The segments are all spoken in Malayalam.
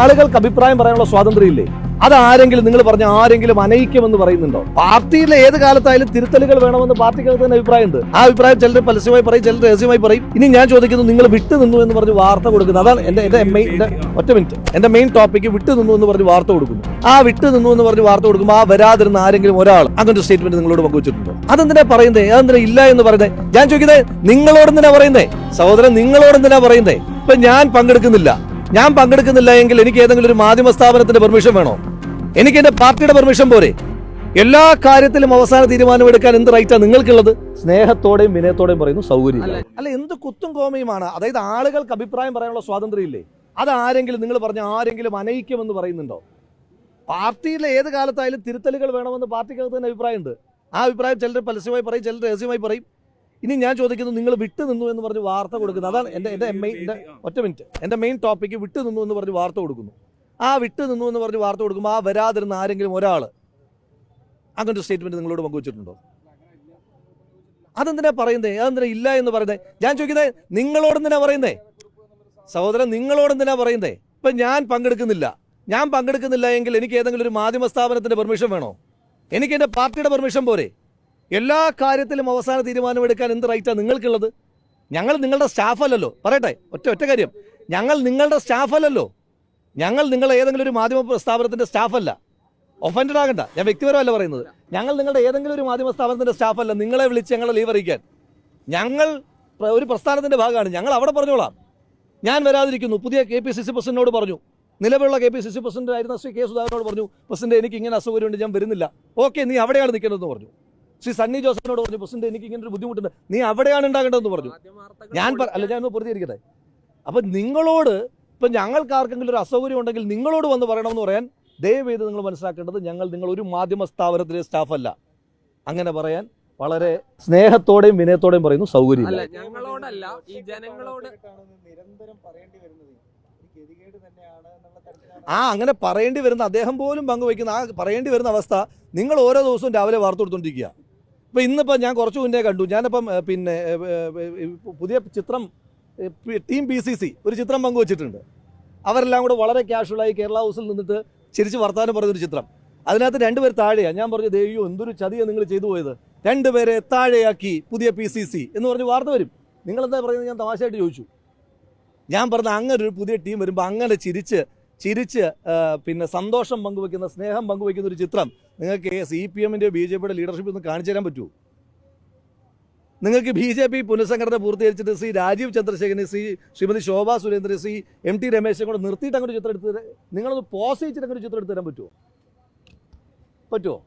ആളുകൾക്ക് അഭിപ്രായം പറയാനുള്ള സ്വാതന്ത്ര്യം ഇല്ലേ അതാരെങ്കിലും നിങ്ങൾ പറഞ്ഞ ആരെങ്കിലും അനയിക്കുമെന്ന് പറയുന്നുണ്ടോ? പാർട്ടിയിലെ ഏത് കാലത്തായാലും തിരുത്തലുകൾ വേണമെന്ന് പാർട്ടിക്കകത്ത് തന്നെ അഭിപ്രായമുണ്ട് ആ അഭിപ്രായം ചിലർ പരസ്യമായി പറയും ചിലർ രഹസ്യമായി പറയും. ഇനി ഞാൻ ചോദിക്കുന്നു നിങ്ങൾ വിട്ടു നിന്നു എന്ന് പറഞ്ഞ് വാർത്ത കൊടുക്കുന്നു. അതാണ് എന്റെ എന്റെ മെയിൻ ഒറ്റ മിനിറ്റ് എന്റെ മെയിൻ ടോപ്പിക്ക് വിട്ടു നിന്നു എന്ന് പറഞ്ഞ് വാർത്ത കൊടുക്കുന്നു. ആ വിട്ടു നിന്നു എന്ന് പറഞ്ഞ് വാർത്ത കൊടുക്കുമ്പോൾ ആ വരാതിരുന്ന ആരെങ്കിലും ഒരാൾ അങ്ങനെ ഒരു സ്റ്റേറ്റ്മെന്റ് നിങ്ങളോട് പങ്കുവച്ചിട്ടുണ്ടോ? അതെന്തിനാ പറയുന്നത് അതെന്തിനാ ഇല്ല എന്ന് പറയുന്നത് ഞാൻ ചോദിക്കുന്നത് നിങ്ങളോട് എന്തിനാ പറയുന്നത് സഹോദരൻ നിങ്ങളോട് എന്തിനാ പറയുന്നത് ഇപ്പൊ ഞാൻ പങ്കെടുക്കുന്നില്ല. ഞാൻ പങ്കെടുക്കുന്നില്ല എങ്കിൽ എനിക്ക് ഏതെങ്കിലും ഒരു മാധ്യമ സ്ഥാപനത്തിന്റെ പെർമിഷൻ വേണോ? എനിക്ക് എന്റെ പാർട്ടിയുടെ പെർമിഷൻ പോരെ? എല്ലാ കാര്യത്തിലും അവസാന തീരുമാനമെടുക്കാൻ എന്ത് റൈറ്റാ നിങ്ങൾക്കുള്ളത്? സ്നേഹത്തോടെയും വിനയത്തോടെയും പറയുന്നു സൗകര്യം അല്ല എന്ത് കുത്തും കോമയുമാണ്? അതായത് ആളുകൾക്ക് അഭിപ്രായം പറയാനുള്ള സ്വാതന്ത്ര്യം ഇല്ലേ അതാരെങ്കിലും നിങ്ങൾ പറഞ്ഞ ആരെങ്കിലും അനയിക്കുമെന്ന് പറയുന്നുണ്ടോ? പാർട്ടിയിലെ ഏത് കാലത്തായാലും തിരുത്തലുകൾ വേണമെന്ന് പാർട്ടിക്കകത്ത് തന്നെ അഭിപ്രായമുണ്ട്. ആ അഭിപ്രായം ചിലർ പരസ്യമായി പറയും ചിലർ രഹസ്യമായി പറയും. ഇനി ഞാൻ ചോദിക്കുന്നത് നിങ്ങൾ വിട്ടു നിന്നു എന്ന് പറഞ്ഞ് വാർത്ത കൊടുക്കുന്നത് അതാണ് എന്റെ എന്റെ മെയിൻ എന്റെ ഒറ്റ മിനിറ്റ് എന്റെ മെയിൻ ടോപ്പിക്ക് വിട്ടു നിന്നു എന്ന് പറഞ്ഞ് വാർത്ത കൊടുക്കുന്നു. ആ വിട്ടു നിന്നു എന്ന് പറഞ്ഞ് വാർത്ത കൊടുക്കുമ്പോൾ ആ വരാതിരുന്ന ആരെങ്കിലും ഒരാൾ അങ്ങനെ ഒരു സ്റ്റേറ്റ്മെന്റ് നിങ്ങളോട് പങ്കുവച്ചിട്ടുണ്ടോ? അതെന്തിനാ പറയുന്നേ? അതെന്തിനാ ഇല്ല എന്ന് പറയുന്നത് ഞാൻ ചോദിക്കുന്നത് നിങ്ങളോട് എന്തിനാ പറയുന്നേ? സഹോദരൻ നിങ്ങളോട് എന്തിനാ പറയുന്നേ? ഇപ്പൊ ഞാൻ പങ്കെടുക്കുന്നില്ല. ഞാൻ പങ്കെടുക്കുന്നില്ല എങ്കിൽ എനിക്ക് ഏതെങ്കിലും ഒരു മാധ്യമ സ്ഥാപനത്തിന്റെ പെർമിഷൻ വേണോ? എനിക്ക് എന്റെ പാർട്ടിയുടെ പെർമിഷൻ പോരെ? എല്ലാ കാര്യത്തിലും അവസാന തീരുമാനമെടുക്കാൻ എന്ത് റൈറ്റാണ് നിങ്ങൾക്കുള്ളത്? ഞങ്ങൾ നിങ്ങളുടെ സ്റ്റാഫല്ലല്ലോ പറയട്ടെ ഒറ്റ ഒറ്റ കാര്യം. ഞങ്ങൾ നിങ്ങളുടെ സ്റ്റാഫല്ലല്ലോ ഞങ്ങൾ നിങ്ങൾ ഏതെങ്കിലും ഒരു മാധ്യമ സ്ഥാപനത്തിന്റെ സ്റ്റാഫല്ല ഒഫൻഡഡ് ആകണ്ട. ഞാൻ വ്യക്തിപരമല്ല പറയുന്നത്. ഞങ്ങൾ നിങ്ങളുടെ ഏതെങ്കിലും ഒരു മാധ്യമ സ്ഥാപനത്തിന്റെ സ്റ്റാഫല്ല നിങ്ങളെ വിളിച്ച് ഞങ്ങളെ ലീവ് അറിയിക്കാൻ. ഞങ്ങൾ ഒരു പ്രസ്ഥാനത്തിന്റെ ഭാഗമാണ്. ഞങ്ങൾ അവിടെ പറഞ്ഞോളാം. ഞാൻ വരാതിരിക്കുന്നു. പുതിയ കെ പി സി സി പ്രസിഡന്റിനോട് പറഞ്ഞു. നിലവിലുള്ള K P C C president ആയിരുന്ന ശ്രീ കെ സുധാകരനോട് പറഞ്ഞു പ്രസിഡന്റ് എനിക്ക് ഇങ്ങനെ അസുഖമുണ്ട് ഞാൻ വരുന്നില്ല. ഓക്കെ നീ അവിടെയാണ് നിൽക്കുന്നതെന്ന് പറഞ്ഞു. ശ്രീ സണ്ണി ജോസഫിനോട് പറഞ്ഞു പ്രസിഡന്റ് എനിക്ക് ഇങ്ങനെ ഒരു ബുദ്ധിമുട്ടുണ്ട്. നീ അവിടെയാണ് ഉണ്ടാകേണ്ടതെന്ന് പറഞ്ഞു. ഞാൻ അല്ല ഞാൻ ഒന്ന് പ്രതികരിക്കട്ടെ അപ്പൊ നിങ്ങളോട് ഇപ്പൊ ഞങ്ങൾക്ക് ആർക്കെങ്കിലും ഒരു അസൗകര്യം ഉണ്ടെങ്കിൽ നിങ്ങളോട് വന്ന് പറയണമെന്ന് പറയാൻ ദയവേത് നിങ്ങൾ മനസ്സിലാക്കേണ്ടത് ഞങ്ങൾ നിങ്ങൾ ഒരു മാധ്യമ സ്ഥാപനത്തിലെ സ്റ്റാഫല്ല അങ്ങനെ പറയാൻ വളരെ സ്നേഹത്തോടെയും വിനയത്തോടെയും പറയുന്നു സൗകര്യം അല്ല ഞങ്ങളോടല്ല ഈ ജനങ്ങളോട്. നിരന്തരം പറയേണ്ടി വരുന്നത് ആ അങ്ങനെ പറയേണ്ടി വരുന്ന അദ്ദേഹം പോലും പങ്കുവയ്ക്കുന്ന ആ പറയേണ്ടി വരുന്ന അവസ്ഥ നിങ്ങൾ ഓരോ ദിവസവും രാവിലെ വാർത്ത കൊടുത്തോണ്ടിരിക്കുക. ഇപ്പൊ ഇന്നിപ്പോൾ ഞാൻ കുറച്ച് മുന്നേ കണ്ടു. ഞാനിപ്പം പിന്നെ പുതിയ ചിത്രം ടീം പി സി സി ഒരു ചിത്രം പങ്കുവച്ചിട്ടുണ്ട്. അവരെല്ലാം കൂടെ വളരെ ക്യാഷ്വലായി കേരള ഹൗസിൽ നിന്നിട്ട് ചിരിച്ച് വർത്താനം പറഞ്ഞൊരു ചിത്രം. അതിനകത്ത് രണ്ടുപേർ താഴെയാണ് ഞാൻ പറഞ്ഞു ദേവിയോ എന്തൊരു ചതിയാണ് നിങ്ങൾ ചെയ്തു പോയത്. രണ്ടുപേരെ താഴെയാക്കി പുതിയ പി സി സി എന്ന് പറഞ്ഞ് വാർത്ത വരും. നിങ്ങളെന്താ പറയുന്നത്? ഞാൻ തമാശയായിട്ട് ചോദിച്ചു. ഞാൻ പറഞ്ഞ അങ്ങനെ ഒരു പുതിയ ടീം വരുമ്പോൾ അങ്ങനെ ചിരിച്ച് ചിരിച്ച് പിന്നെ സന്തോഷം പങ്കുവെക്കുന്ന സ്നേഹം പങ്കുവെക്കുന്ന ഒരു ചിത്രം നിങ്ങൾക്ക് സി പി എമ്മിന്റെ ബി ജെ പിയുടെ ലീഡർഷിപ്പ് ഒന്ന് കാണിച്ചു തരാൻ പറ്റുമോ? നിങ്ങൾക്ക് ബി ജെ പി പുനഃസംഘടന പൂർത്തീകരിച്ചിട്ട് Shri Rajeev Chandrasekharan C Shrimati Shobha Surendran C M T രമേശനെ കൂടെ നിർത്തിയിട്ട് അങ്ങോട്ട് ചിത്രം എടുത്ത് തരാം നിങ്ങളൊന്ന് പോസ് ചെയ്തിട്ട് അങ്ങോട്ട് ചിത്രം എടുത്ത് തരാൻ പറ്റുമോ? പറ്റുമോ?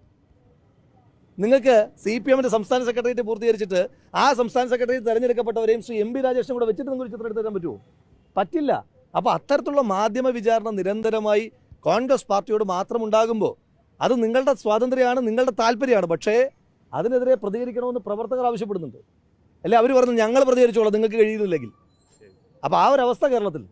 നിങ്ങൾക്ക് സി പി എമ്മിന്റെ സംസ്ഥാന സെക്രട്ടേറിയറ്റ് പൂർത്തീകരിച്ചിട്ട് ആ സംസ്ഥാന സെക്രട്ടറി തിരഞ്ഞെടുക്കപ്പെട്ടവരെയും ശ്രീ എം പി രാജേഷിനും കൂടെ വെച്ചിട്ട് നിങ്ങൾക്ക് ചിത്രം എടുത്ത് തരാൻ പറ്റുമോ? പറ്റില്ല. അപ്പോൾ അത്തരത്തിലുള്ള മാധ്യമ വിചാരണ നിരന്തരമായി കോൺഗ്രസ് പാർട്ടിയോട് മാത്രം ഉണ്ടാകുമ്പോൾ അത് നിങ്ങളുടെ സ്വാതന്ത്ര്യമാണ് നിങ്ങളുടെ താല്പര്യമാണ്. പക്ഷേ അതിനെതിരെ പ്രതികരിക്കണമെന്ന് പ്രവർത്തകർ ആവശ്യപ്പെടുന്നുണ്ട്. അല്ലെ? അവർ പറഞ്ഞു ഞങ്ങൾ പ്രതികരിച്ചോളാം നിങ്ങൾക്ക് കഴിയുന്നില്ലെങ്കിൽ. അപ്പോൾ ആ ഒരു അവസ്ഥ കേരളത്തിൽ.